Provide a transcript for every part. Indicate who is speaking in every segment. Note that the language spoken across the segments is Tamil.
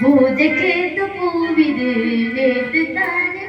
Speaker 1: பூஜைக்கேத்த பூவிது நேத்து தானே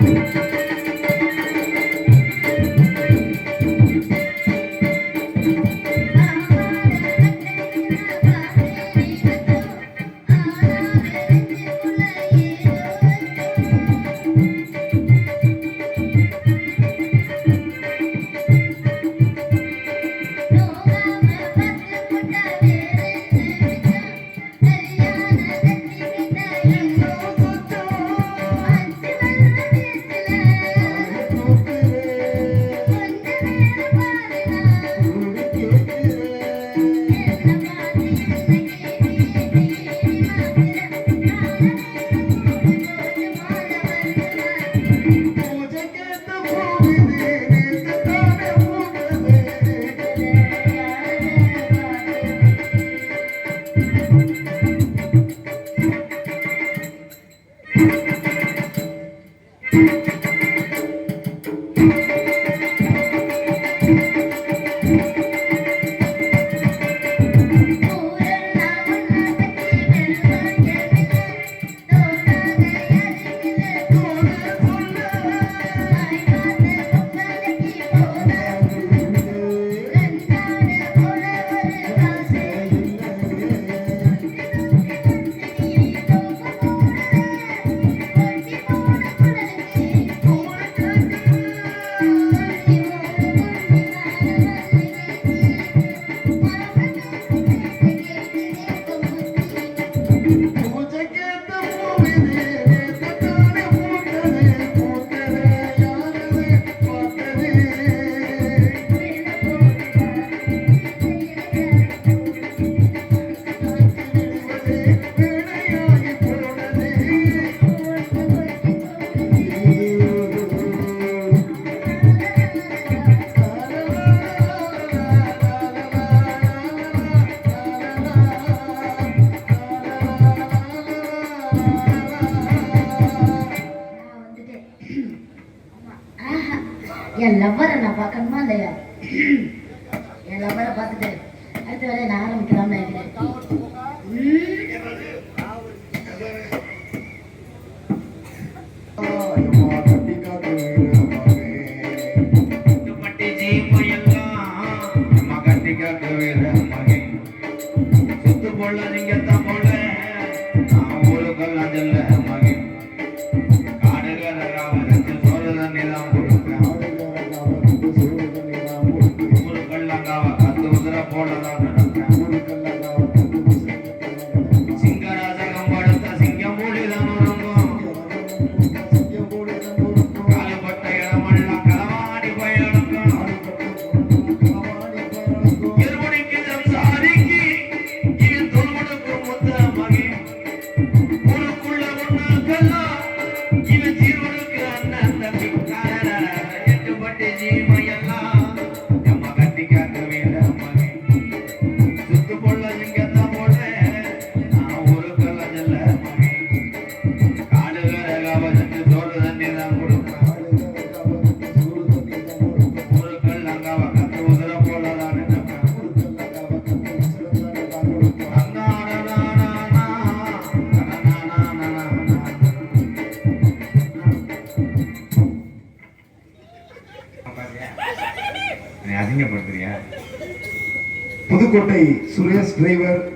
Speaker 2: Thank you.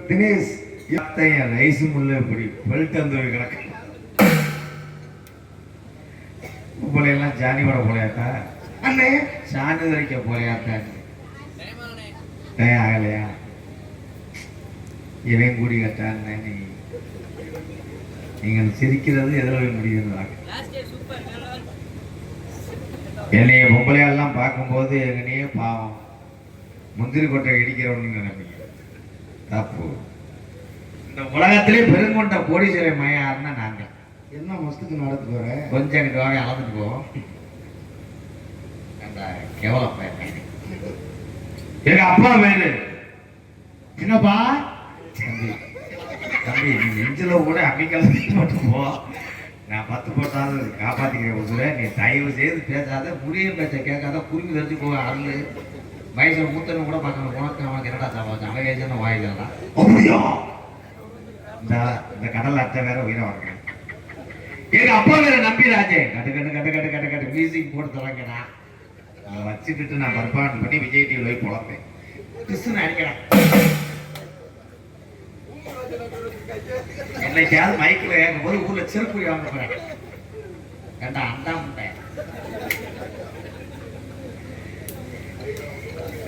Speaker 2: தினேஷ்
Speaker 3: என் ரைஸ் முள்ள இப்படி பெல்ட் அந்த கிடக்கு? போலையெல்லாம் ஜானி வர போலையாத்தா?
Speaker 2: அண்ணே.
Speaker 3: சாணி வரைக்க போலையாத்தா? ஆகலையா? இவன் கூடி கட்டான் நீ நீங்கள் சிரிக்கிறது எதில் போய் முடியுதுதான் என்னைய பொம்பளையெல்லாம் பார்க்கும்போது எங்கனையே பாவம். முந்திரி கொட்டை இடிக்கிறவன்னு நினைப்பீங்க தப்பு. இந்த உலகத்திலே பெருங்கொண்ட கோடீஸ்வர மையாருன்னா நாங்க.
Speaker 2: என்ன மஸ்துக்கு நடத்து போற?
Speaker 3: கொஞ்சம் எங்கிட்ட வாங்க அளந்துட்டு போவோம் அந்த கேவல பையன். எங்க அப்பா பேரு.
Speaker 4: என்னப்பா?
Speaker 3: தம்பி. தம்பி நீ நெஞ்சில கூட அம்மிக்கல் போட்டு போ. நான் பத்து போட்டாவது காப்பாத்திக்கிறேன் உசுர. நீ தயவு செய்து பேசாத முடிய பேச்ச கேட்காத குறும்பி தெரிஞ்சு போக அருள். வயசுல மூத்தவங்க கூட பார்க்கணும் உனக்கு அவனுக்கு என்னடா சாப்பாச்சு அவன் வயசுன்னு வாயிலாம்
Speaker 2: அப்படியா
Speaker 3: இந்த இந்த கடல் அத்தை வேற உயிரை வாங்க எங்க அப்பா வேற நம்பிராஜே கட்டு கட்டு கட்டு கட்டு கட்டு கட்டு மியூசிக் போட்டு தரங்கடா அதை வச்சுக்கிட்டு நான் பர்பான் பண்ணி விஜய் டிவியில் போய் பொழப்பேன் கிறிஸ்துன்னு அடிக்கிறேன் என்னைக்காவது மைக்கில் ஏறும் போது ஊர்ல செருப்பு வாங்க போகிறேன் ஏண்டா அண்டா முட்டை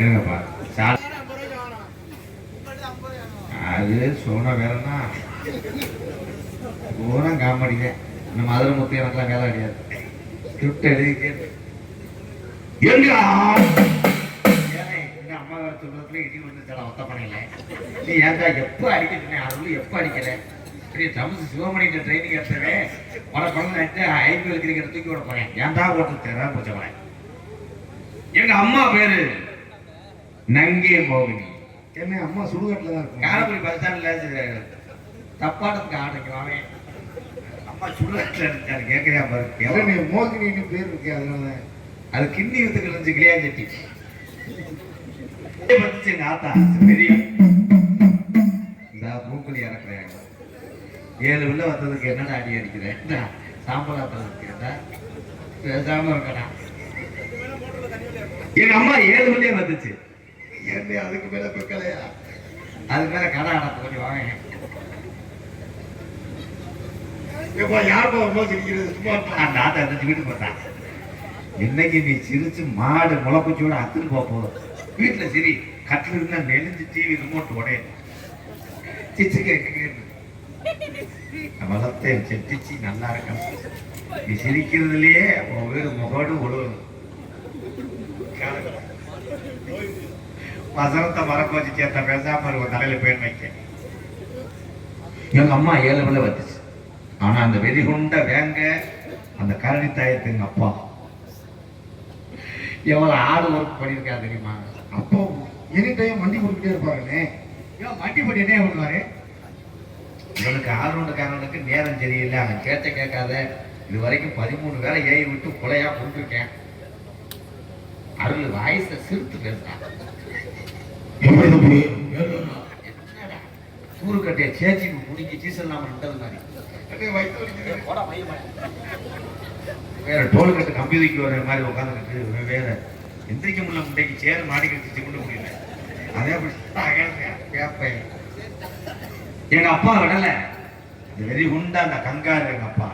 Speaker 3: இருங்கப்பா சார். அது சோனா வேறன்னா பூரா காமெடி தான். இந்த மதுரை முத்து எனக்குலாம் வேலை கிடையாது. ஸ்கிரிப்ட் எழுதிக்கே எங்க ஏலே, எங்க அம்மா சொல்றதுல இடி வந்து ஒத்த பண்ணல நீ ஏன்டா எப்ப அடிக்கிறேன் அருள் எப்ப அடிக்கிற பெரிய தமசு சிவமணிட்ட ட்ரைனிங் எடுத்தவே பல குழந்தை ஐபிஎல் கிரிக்கெட் தூக்கி விட போறேன். ஏன்டா ஓட்டு தேவை போச்சவன் எங்க அம்மா பேரு? நங்கே மோகினி.
Speaker 2: என்ன அம்மா சுடுகாட்டுல தான் இருக்கும்
Speaker 3: காரக்குடி பஸ் ஸ்டாண்ட்ல தப்பாட்டத்துக்கு ஆடுறாங்க அம்மா சுடுகாட்டில் இருக்காரு கேட்கறியா பாரு
Speaker 2: மோகினின்னு பேர் இருக்கு அதனால?
Speaker 3: அது கிண்ணி வித்துக்கு இருந்துச்சு கிளியாஞ்சட்டி பத்துச்சு எங்க ஆத்தா பெரிய. இந்த மூக்குலி இறக்குறேன். ஏழு உள்ள வந்ததுக்கு என்னடா அடி அடிக்கிறேன் சாம்பல் ஆத்துறதுக்கு என்ன பேசாம இருக்கடா. எங்க அம்மா ஏழு உள்ளே வந்துச்சு.
Speaker 2: என்ன அதுக்கு மேல பெக்கலையா
Speaker 3: அது மேல கடை அடப்பு கொஞ்சம் வாங்க.
Speaker 2: எப்பா யாருப்பா ரொம்ப சிரிக்கிறது? சும்மா இருப்பா.
Speaker 3: அந்த ஆத்தா இருந்துச்சு வீட்டுக்கு வந்தான் இன்னைக்கு நீ சிரிச்சு மாடு முளைப்பூச்சியோட அத்துன்னு போக போதும். வீட்டுல சரி. கட்டில் இருந்தா நெளிஞ்சு டிவி ரிமோட் உடைய சிச்சு கேட்க வளர்த்தேன் செட்டிச்சு நல்லா இருக்கணும். நீ சிரிக்கிறதுலயே உன் வீடு முகடு உழுவணும் வசனத்தை மறக்க வச்சு சேர்த்த பேசாம ஒரு தலையில பேர் வைக்க. எங்க அம்மா ஏழு பிள்ளை வந்துச்சு ஆனா அந்த வெறிகுண்ட வேங்க அந்த கரடி தாயத்து எங்க அப்பா. எவ்வளவு ஆடு ஒர்க் பண்ணியிருக்கா தெரியுமா?
Speaker 2: அப்போ எனி டைம் வண்டி கொடுத்துட்டே இருப்பாருண்ணே
Speaker 4: ஏன் வண்டி போட்டு என்ன பண்ணுவாரு
Speaker 3: இவனுக்கு ஆர்வண்டுக்காரனுக்கு நேரம் சரியில்லை. அவன் கேட்ட கேட்காத. இது வரைக்கும் பதிமூணு வேலை ஏறி விட்டு கொலையா கொண்டிருக்கேன். அருள் வாய்ஸ சிரித்து பேசுறான். என்னடா? கூறு கட்டிய சேச்சிக்கு முடிஞ்சு சீசன் நாம நின்றது மாதிரி. வேற டோல் கட்டு கம்பி தூக்கி வர மாதிரி உட்காந்துக்கிட்டு வேற எந்திரிக்க முடியல முட்டைக்கு சேர் மாடி கட்டி கொண்டு முடியல. அதே கேப்பேன் எங்க அப்பா விடல. இந்த வெறி உண்டா அந்த கங்காரு எங்க அப்பா?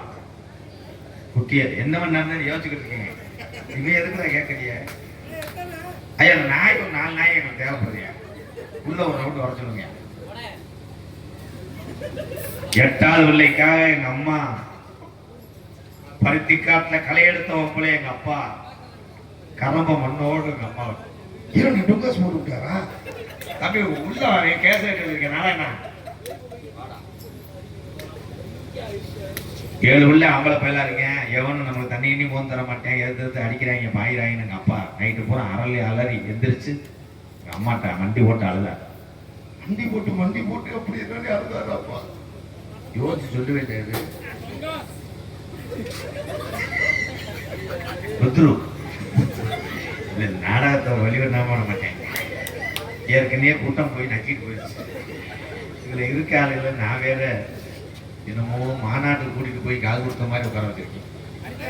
Speaker 3: குட்டியர் என்ன பண்ணாருன்னு யோசிச்சுக்கிட்டு இருக்கீங்க. இவன் எதுக்கு தான் கேட்கறிய ஐயா அந்த நாய் ஒரு நாலு நாய் எங்களுக்கு தேவைப்படுறியா உள்ள ஒரு ரவுண்டு வர சொல்லுங்க. எட்டாவது பிள்ளைக்காக எங்க அம்மா பருத்தி காட்டுல களை எடுத்த ஒப்பல எங்க அப்பா. கரம்ப மண்ணோடு எங்க அப்பா
Speaker 2: இரண்டு நீ போட்டு விட்டாரா?
Speaker 3: தம்பி உள்ள வரேன் கேஸ் இருக்கேன். நாராயணா ஏழு உள்ள ஆம்பளை பயிலா இருக்கேன் எவனும் நம்மளுக்கு தண்ணி இனி போன் தர மாட்டேன். எதிர்த்து அடிக்கிறாங்க பாயிறாங்கன்னு எங்க அப்பா. நைட்டு பூரா அரளி அலறி எந்திரிச்சு அம்மாட்ட மண்டி போட்டு அழுத?
Speaker 2: வண்டி போட்டு வண்டி போட்டு அப்படி என்ன அழுதாரு அப்பா
Speaker 3: யோசிச்சு சொல்ல வேண்டியது ருத்ரு இந்த நாடகத்தை வெளிவண்ணாம பண்ண மாட்டேன். ஏற்கனவே கூட்டம் போய் நக்கிட்டு போயிடுச்சு. இதுல இருக்க ஆளுகளை நான் வேற என்னமோ மாநாட்டுக்கு கூட்டிட்டு போய் காது கொடுத்த மாதிரி உட்கார வச்சிருக்கேன்.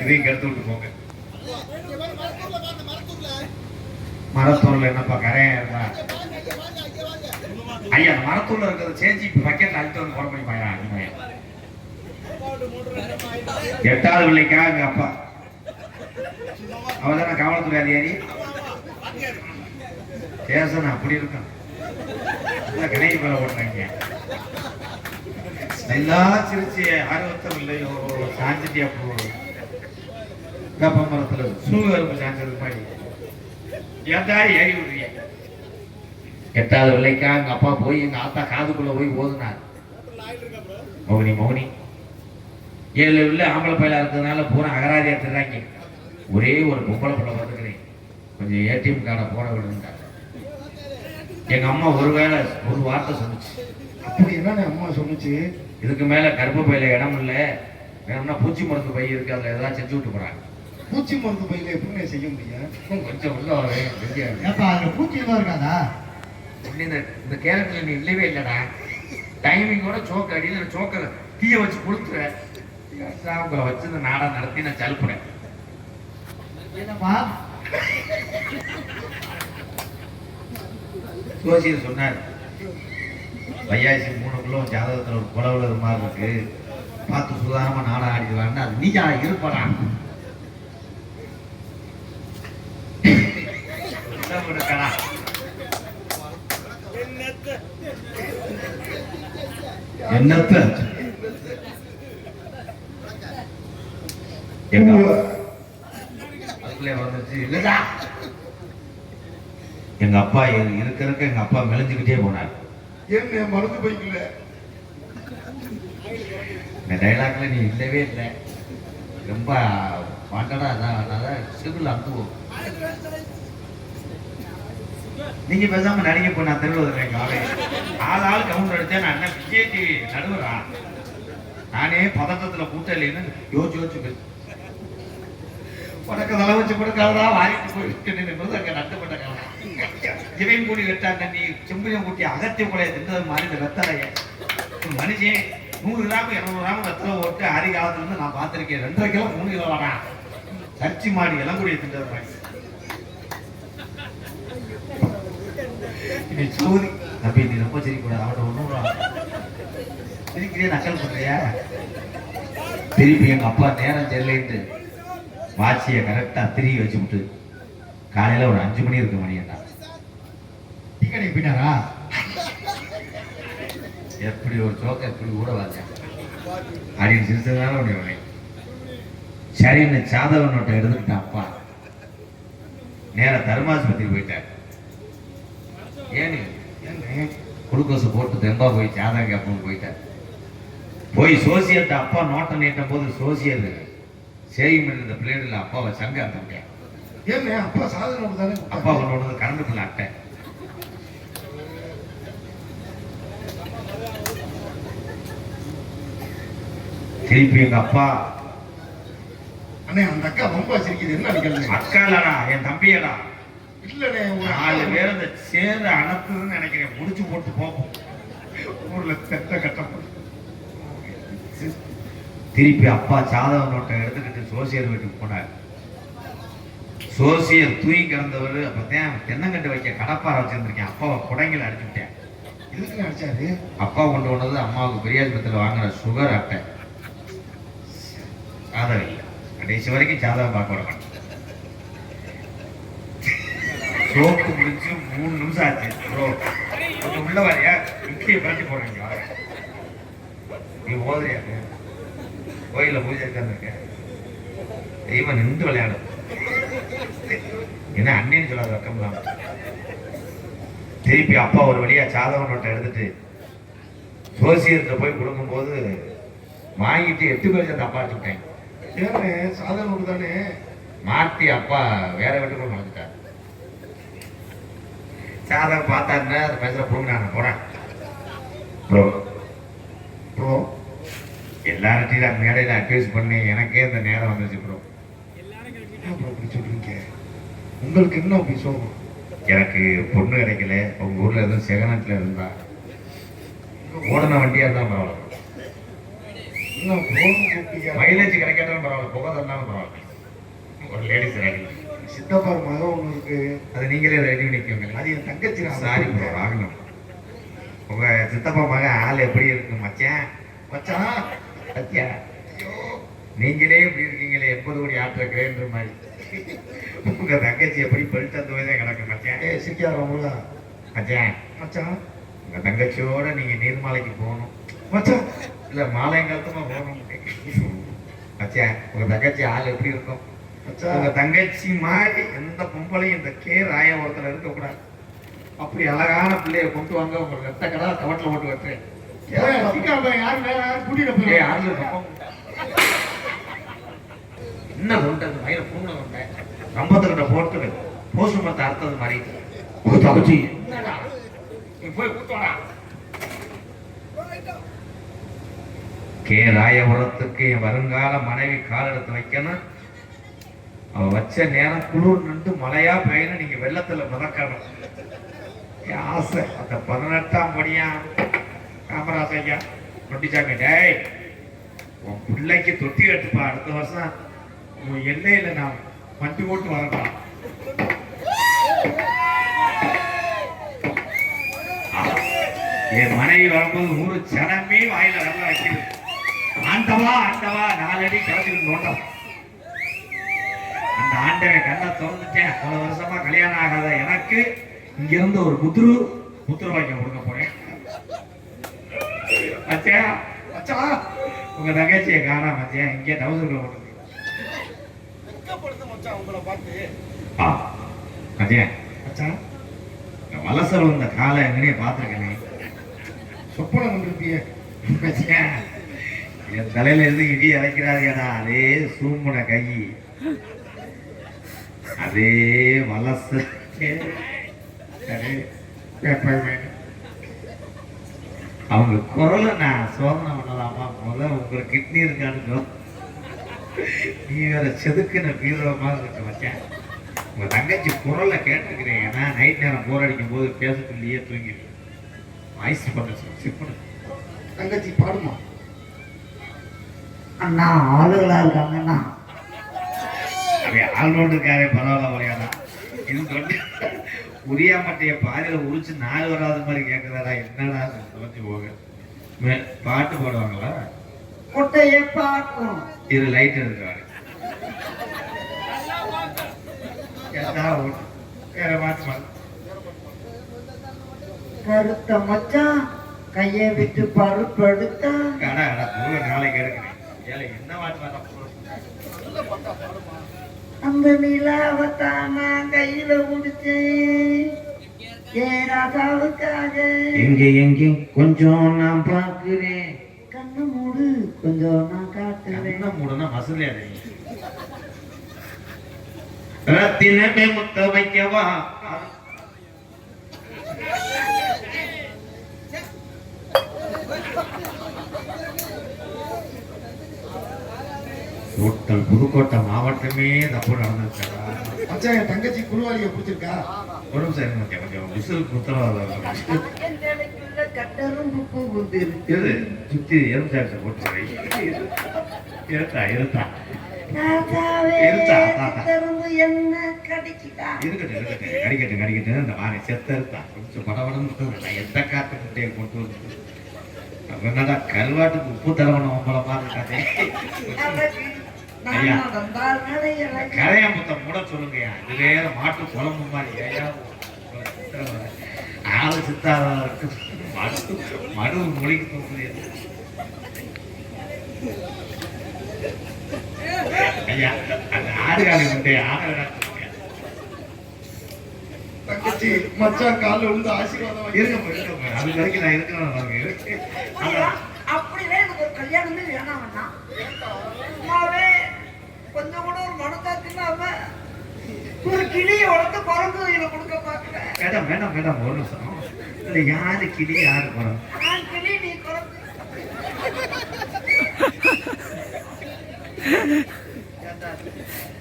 Speaker 3: இதையும் கெடுத்து விட்டு போங்க. மரத்தூர்ல என்னப்பா கரையா இருந்தா? ஐயா அந்த மரத்தூர்ல இருக்கிறத சேஞ்சி இப்ப பக்கெட்ல அழுத்த வந்து போட பண்ணி பாயா எட்டாவது பிள்ளைக்கா எங்க அப்பா. அவதான காவல்துறை அதிகாரி? நான் அப்படி இருக்கும். கணக்கு மேல ஓட்டுறாங்க நல்லா சிரிச்சு ஆர்வத்தம் இல்லையோ சாஞ்சிட்டியா போ. வேப்ப மரத்துல சூழல் சாஞ்சது மாதிரி ஏன்டா ஏறி விடுறீங்க? எட்டாவது பிள்ளைக்கா எங்க அப்பா போய் எங்க ஆத்தா காதுக்குள்ள போய் ஓதுனார். மௌனி மௌனி ஏழு உள்ள ஆம்பளை பையலா இருக்கிறதுனால பூரா அகராதி எடுத்துறாங்க ஒரே ஒரு பொம்பளை பிள்ளை பார்த்துக்கிறேன். கொஞ்சம் ஏடிஎம் கார்டை போட விடுங்க எங்க அம்மா ஒருவேளை ஒரு வார்த்தை சொன்னுச்சு
Speaker 2: அப்படி என்ன அம்மா சொன்னுச்சு
Speaker 3: இதுக்கு மேல கருப்பு பையில இடம் இல்லை. வேணும்னா பூச்சி மருந்து பை இருக்கு அதுல ஏதாவது செஞ்சு விட்டு போறாங்க.
Speaker 2: பூச்சி மருந்து பையில எப்படிண்ணே செய்ய முடியும்
Speaker 3: கொஞ்சம் உள்ள
Speaker 4: ஏப்பா அதுல பூச்சி எதுவும் இருக்காதா?
Speaker 3: இந்த கேரக்டர்ல நீ இல்லவே இல்லடா. டைமிங்கோட சோக்கு அடியில் சோக்க தீய வச்சு கொடுத்துருவேன் உங்களை வச்சு இந்த நாடகம் நடத்தி நான் சலுப்புறேன்.
Speaker 4: என்னப்பா?
Speaker 3: ஜோசியர் சொன்னார் வையாசி மூணு கிலோ ஜாதகத்துல ஒரு குலவுல மாதிரி இருக்கு. பார்த்து சுதாரணமா நாடகம் ஆடிக்கலான்னு அது நீயா இருப்படா. இருக்கடா
Speaker 2: என்னத்த?
Speaker 3: எங்க அப்பா அதுக்குள்ளே வந்துச்சு இல்லடா. எங்க அப்பா இரு- இருக்க இருக்க எங்க அப்பா மெலிஞ்சுக்கிட்டே போனார்.
Speaker 2: என்ன மருந்து பைக்கல
Speaker 3: இந்த டைலாக்ல நீ இல்லவே இல்லை. ரொம்ப வாண்டடா அதான் அதான் சிவில் அனுபவம். நீங்க பேசாம நடிக்க போய் நான் தெருவில் இருக்கேன் ஆள் ஆள் கவுண்டர் அடிச்சா நான் என்ன விஜய் டிவி நடுவரா? நானே பதட்டத்துல கூட்டலைன்னு யோசிச்சு யோசிச்சு உனக்கு தலை வச்சு கொடுக்காதா வாய்ப்பு போயிட்டு அங்க நட்டுப்பட்ட காலம் இவன் கூடி வெட்டாங்க நீ செம்பியம் கூட்டி அகத்திய கூட தின்றது மாதிரி இந்த வெத்தலைய. மனுஷன் நூறு கிராம் இருநூறு கிராம் வெத்தலை ஓட்டு ஆறு காலத்துல இருந்து நான் பார்த்திருக்கேன். ரெண்டரை கிலோ மூணு கிலோ வரா சர்ச்சி மாடி இளங்குடியை தின்றது மாதிரி. நீ சோதி தம்பி நீ ரொம்ப சிரிக்கூடாது அவட்ட ஒன்றும் சிரிக்கிறே நக்கல் பண்ணுறியா திருப்பி எங்க அப்பா நேரம் தெரியலேன்ட்டு வாட்சியை கரெக்டா திரும்பி வச்சு காலையில் காலையில ஒரு அஞ்சு மணி இருக்கு மணி என்ன
Speaker 4: டீ கடைக்கு போயிட்டாரா?
Speaker 3: எப்படி ஒரு சோக்க எப்படி கூட வந்தேன் அப்படின்னு சிரிச்சதுனால உடைய உடனே சரின்னு சாதவனோட்ட நோட்டை எடுத்துக்கிட்டான் அப்பா. நேரா தர்மாஸ்பத்திரி போயிட்டார். ஏன்னு
Speaker 2: என்ன
Speaker 3: குளுக்கோஸ் போட்டு தெம்பா போய் சாதகம் கேட்போம் போயிட்டார். போய் சோசியத்தை அப்பா நோட்டை நீட்டும் போது சோசியர் சேவிங் இருந்த பிளேடில் அப்பாவை சங்க அர்த்தம்
Speaker 2: என்ன அப்பா சாதனை தானே
Speaker 3: அப்பா வந்தது கரண்ட் பில் அட்டை. திருப்பி எங்க அப்பா.
Speaker 2: அண்ணே அந்த அக்கா ரொம்ப சிரிக்குது. என்ன அடிக்கல
Speaker 3: அக்காலடா என் தம்பியடா.
Speaker 2: இல்லண்ணே ஒரு
Speaker 3: நாலு பேர் அந்த சேர அனுப்புதுன்னு நினைக்கிறேன். முடிச்சு போட்டு போப்போம்
Speaker 2: ஊர்ல தெத்த கட்டம்
Speaker 3: திருப்பி அப்பா சாதக நோட்டை எடுத்துக்கிட்டு சோசியர் வீட்டுக்கு போனார். சோசியர் தூங்கி கிடந்தவர் அப்பதான் தென்னங்கண்டு வைக்க கடப்பாறை வச்சிருந்திருக்கேன். அப்பாவை குடைங்களை அடிச்சுட்டேன்
Speaker 2: எதுக்கு அடிச்சாரு?
Speaker 3: அப்பா கொண்டு வந்தது அம்மாவுக்கு பெரியாஸ்பத்திரியில் வாங்குற சுகர் அட்டை. சாதகம் இல்லை. கடைசி வரைக்கும் சாதகம் பார்க்க விட மாட்டேன். சோப்பு முடிஞ்சு மூணு நிமிஷம் ஆச்சு. ப்ரோ கொஞ்சம் உள்ள வரையா? இட்லியை பறிச்சு போடுறீங்களா நீ ஓதுறியா கோயில பூஜை இருக்க தெய்வம் நின்று விளையாடும் என்ன அண்ணன் சொல்லாத வெக்கம் திருப்பி அப்பா ஒரு வழியா சாதக நோட்டை எடுத்துட்டு ஜோசியர்கிட்ட போய் கொடுக்கும்போது வாங்கிட்டு எட்டு பேர் சேர்ந்து அப்பா வச்சுட்டேன்
Speaker 2: ஏண்ணே தானே?
Speaker 3: மாட்டி அப்பா வேற வீட்டுக்குள்ள நுழைஞ்சிட்டார் சாதகம் பார்த்தாருன்னா அது பேசுற பொண்ணு நான் போறேன் ப்ரோ
Speaker 2: ப்ரோ
Speaker 3: எல்லார்ட்டையும் நான் மேடையில் அட்வைஸ் பண்ணி எனக்கே இந்த நேரம் வந்துச்சு ப்ரோ
Speaker 2: ப்ரோ சொல்றீங்க? உங்களுக்கு என்ன அப்படி
Speaker 3: எனக்கு பொண்ணு கிடைக்கல. உங்க ஊர்ல எதுவும் செகனட்ல இருந்தா? ஓடின வண்டியா இருந்தா பரவாயில்ல மைலேஜ் கிடைக்காட்டாலும் பரவாயில்ல புகை தந்தாலும் பரவாயில்ல. ஒரு லேடிஸ் ரெடி
Speaker 2: சித்தப்பா மகன் ஒன்று இருக்கு
Speaker 3: அது நீங்களே ரெடி பண்ணிக்கோங்க.
Speaker 2: அது என் தங்கச்சி
Speaker 3: சாரி ப்ரோ ஆகணும் உங்க சித்தப்பா மகன் ஆள் எப்படி இருக்கு மச்சான்?
Speaker 2: மச்சான்
Speaker 3: சத்யா நீங்களே இப்படி இருக்கீங்களே எண்பது கோடி ஆற்ற கிரேன்ற மாதிரி. உங்க தங்கச்சி எப்படி பெல்ட் அந்த தான் கிடக்கு மச்சான்?
Speaker 2: ஏ சிக்கியாரமுல
Speaker 3: மச்சான்.
Speaker 2: மச்சான்.
Speaker 3: உங்க தங்கச்சியோட நீங்க நீர்மாலைக்கு போகணும்.
Speaker 2: மச்சான்.
Speaker 3: இல்ல மாலையங்காலத்துமா போகணும். மச்சான் உங்க தங்கச்சி ஆள் எப்படி இருக்கும்? உங்க தங்கச்சி மாதிரி எந்த பொம்பளையும் இந்த கே ராய ஒருத்தர் இருக்கக்கூடாது. அப்படி அழகான பிள்ளைய கொண்டு வாங்க உங்க ரத்த கடா கவட்டில் போட்டு பக்கம். என்ன தொண்டது வயிறு பூனை தொண்டை ரம்பத்துக்கிட்ட போட்டு போஸ்ட் மரத்தை அறுத்தது மாதிரி. தகுச்சி நீ போய் கூட்டோடா கே ராயபுரத்துக்கு என் வருங்கால மனைவி கால் எடுத்து வைக்கணும். அவன் வச்ச நேரம் குளிர் நின்று மழையா பெய்யணும் நீங்க வெள்ளத்துல மிதக்கணும். ஆசை. அந்த பதினெட்டாம் படியா காமராஜ் ஐயா நொண்டிச்சாமி டேய் உன் பிள்ளைக்கு தொட்டி எடுத்துப்பா அடுத்த வருஷம் உன் எல்லையில நான் வண்டி போட்டு வரலாம் என் மனைவி வரும்போது ஊரு சனமே வாயில நல்லா வைக்கிறது ஆண்டவா ஆண்டவா நாலடி கிளம்பி நோட்டம் அந்த ஆண்டவன் கண்ணை திறந்துட்டேன். பல வருஷமா கல்யாணம் ஆகாத எனக்கு இங்க இருந்து ஒரு முத்துரு முத்துரு வாக்கியம் கொடுக்க போறேன். மச்சா மச்சா உங்க தங்கச்சியை காணாம மச்சா இங்கே டவுசர்ல போட்டு பார்த்து மச்சா
Speaker 2: மச்சான்
Speaker 3: வலச வந்த காலை எங்கனே பார்த்துருக்கேனே.
Speaker 2: சொப்பனம் பண்ணிருப்பிய
Speaker 3: என் தலையில இருந்து இடி இறக்கிறாருடா அதே சூம்புன கை. அதே வலச. அவங்க குரலை நான் சோதனை பண்ணலாமா முதல்ல உங்களுக்கு கிட்னி இருக்கான்னு நீ வேற செதுக்குன பீரோ இருக்க வச்சேன் உங்க தங்கச்சி குரலை கேட்டுக்கிறேன் ஏன்னா நைட் நேரம் போர் அடிக்கும் போது பேசக்குள்ளேயே தூங்கிடுவேன் வாய்ஸ் பண்ண. சிப்
Speaker 2: தங்கச்சி பாடுமா?
Speaker 5: அண்ணா ஆளுகளா இருக்காங்கண்ணா
Speaker 3: அப்படியே ஆல்ரவுண்டுக்காரே பரவாயில்ல வரையாடா இது உரியா மட்டைய பாதியில உரிச்சு நாலு வராத மாதிரி கேட்குறாடா என்னடா தொலைஞ்சு போக. மே- பாட்டு பாடுவாங்களா?
Speaker 5: குட்டைய பார்க்கும்.
Speaker 3: இது லைட் இருக்காரு. வேற மாட்டு
Speaker 5: கருத்த மச்சான் கையை விட்டு பருப்பு எடுத்தா
Speaker 3: கடை நாளைக்கு எடுக்கிறேன். என்ன பாடுறா
Speaker 5: அந்த நிலாவத்தான் நான் கையில முடிச்சேன் ஏன் ராசாவுக்காக
Speaker 3: எங்க எங்க? கொஞ்சம் நான் பார்க்கிறேன்.
Speaker 5: கண்ணு மூடு கொஞ்சம் நான் காட்டுறேன்.
Speaker 3: என்ன மூடனா மசூலியா தெரியும் ரத்தினமே முத்த வைக்கவா கோட்டம் புதுக்கோட்டை மாவட்டமே தப்பு நடந்துருக்கா.
Speaker 2: மச்சான் என் தங்கச்சி குருவாளிய பிடிச்சிருக்கா?
Speaker 3: ஒரு நிமிஷம் மச்சான், கொஞ்சம் விசில்
Speaker 5: வந்துருக்கு
Speaker 3: இரு சுத்தி எருந்தாச்சு போட்டு. இருத்தா இருத்தா என்னடா கருவாட்டுக்கு உப்பு தரவணும் உங்களை மாதிரி ஐயா. கரையாம்புத்த மூட சொல்லுங்கய்யா. இது வேற மாட்டு குழம்பு மாதிரி. ஐயா ஆளு சித்தாரா இருக்கு. மடு மடு மொழிக்கு தோக்குது ஐயா அந்த ஆடுகாலி முட்டையை ஆடுகாலி
Speaker 2: தங்கச்சி மச்சான் காலில் விழுந்து ஆசீர்வாதம்
Speaker 3: இருங்க அது வரைக்கும் நான் இருக்கிறேன் பாருங்க இருக்கு அதான்.
Speaker 5: அப்படியே எனக்கு ஒரு கல்யாணமே வேணாம் வேணா சும்மாவே கொஞ்சம் கூட ஒரு மனசாட்சி இல்லாம ஒரு கிளியை வளர்த்து குரங்கு கையில கொடுக்க பாக்குறேன்
Speaker 3: மேடம் மேடம் மேடம் ஒரு நிமிஷம். இல்ல யாரு கிளி யாரு
Speaker 5: நான் கிளி நீ குரங்கு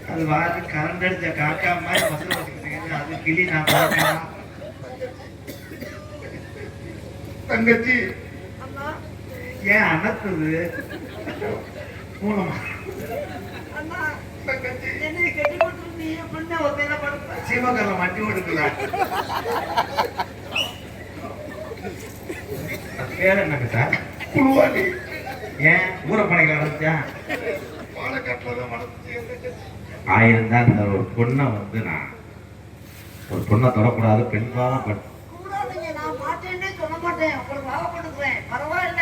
Speaker 3: அது வாரு கரண்ட் அடிச்ச காக்கா மாதிரி மசுல வச்சுக்கிட்டு அது கிளி நான் பார்க்கலாம்
Speaker 2: தங்கச்சி
Speaker 3: ஏன் அனத்துது மூலமா
Speaker 5: அண்ணா
Speaker 2: தங்கச்சி
Speaker 5: என்னை கட்டி போட்டு
Speaker 3: சீமக்கல்ல மட்டி கொடுக்கல பேர் என்னங்க சார்
Speaker 2: குருவாளி
Speaker 3: ஏன்?
Speaker 2: தான் என் தங்கச்சி
Speaker 3: ஆயிரம் தான் இந்த ஒரு பொண்ணை வந்து நான் ஒரு பொண்ணை தொடக்கூடாது பெண் பாவம் பட்
Speaker 5: கூடாதுங்க நான் மாட்டேன்னே சொல்ல மாட்டேன். அப்புறம் லாபப்படுத்துவேன் பரவாயில்ல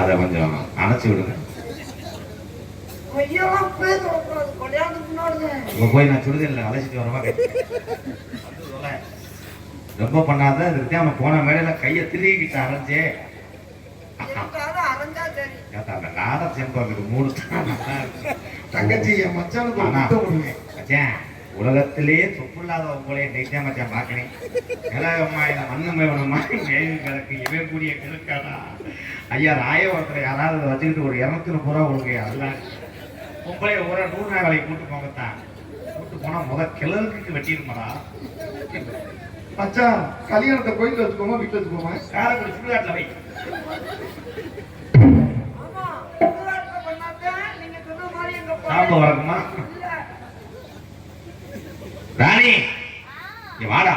Speaker 3: அதை கொஞ்சம் அணைச்சு விடுங்க. போய் நான் சுடுதல்ல அழைச்சிட்டு வரமா ரொம்ப பண்ணாத அவன் போன மேடையில கையை திருகிட்டு அரைஞ்சே. அந்த நாட செம்பாக்கு மூணு
Speaker 2: தங்கச்சி என் மச்சானுக்கு
Speaker 3: மச்சான், உலகத்திலேயே சொப்பு இல்லாத உங்களே தான் மச்சான் பார்க்கறேன். ஏழாம்மா இந்த மண்ணு மேவனமா மேய்வு கிடக்கு இவன் கூடிய கிழக்காடா. ஐயா ராய ஒருத்தர் யாராவது வச்சுக்கிட்டு ஒரு இரநூத்தி முப்பது ரூபா கொடுங்க அதெல்லாம் பொம்பளை ஒரு நூறு நாள் வேலைக்கு கூட்டு போங்கத்தான் கூட்டு போனா முத கிழக்கு வெட்டிருமாடா
Speaker 2: மச்சான் கல்யாணத்தை கோயில்ல வச்சுக்கோமா வீட்டுல வச்சுக்கோமா?
Speaker 3: காரைக்குடி சுடுகாட்டில் வை. சாம்பு வரக்குமா? ராணி இங்க வாடா.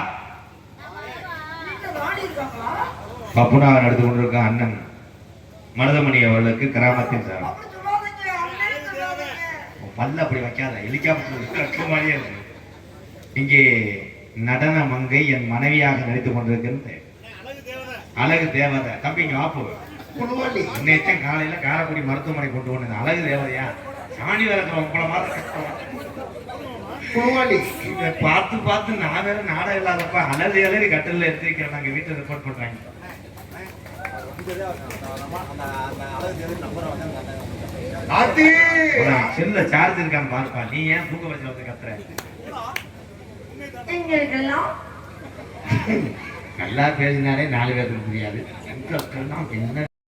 Speaker 3: பப்புனாவை நடந்து கொண்டிருக்க அண்ணன் மருதமணி அவர்களுக்கு கிராமத்தின் சார்
Speaker 5: அப்படி
Speaker 3: பல்ல அப்படி வைக்காத ஹெலிகாப்டர் மாதிரியே இருக்கு. இங்கே நடன மங்கை என் மனைவியாக நடித்துக் கொண்டிருக்கிறது அழகு தேவதை. தம்பி இங்க வாப்பு. நேற்று காலையில காரைக்குடி மருத்துவமனை கொண்டு வந்தது அழகு தேவதையா? சாணி விளக்குற உங்களை மாதிரி இதை பார்த்து பார்த்து நான் வேற நாடகம் இல்லாதப்ப அலறி அலறி கட்டில எடுத்துருக்கேன் நாங்க வீட்டுல ரிப்போர்ட் பண்றாங்க
Speaker 2: ஆத்தி
Speaker 3: செல்ல சார்ஜ் இருக்கான்னு பாருப்பா. நீ ஏன் தூக்க வச்சு வந்து கத்துற? நல்லா பேசினாலே நாலு பேருக்கு புரியாது என்ன